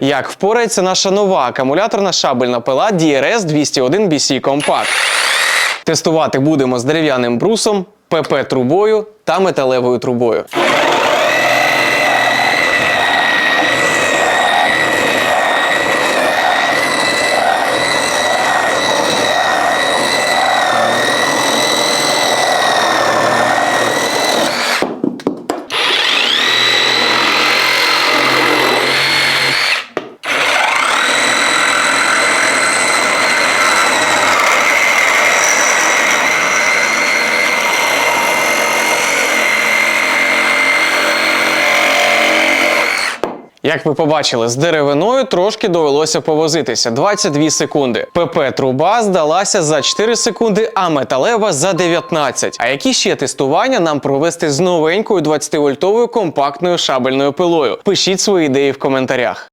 Як впорається наша нова акумуляторна шабельна пила DRS 201 BC Compact. Тестувати будемо з дерев'яним брусом, ПП-трубою та металевою трубою. Як ви побачили, з деревиною трошки довелося повозитися 22 секунди. ПП-труба здалася за 4 секунди, а металева за 19. А які ще тестування нам провести з новенькою 20-вольтовою компактною шабельною пилою? Пишіть свої ідеї в коментарях.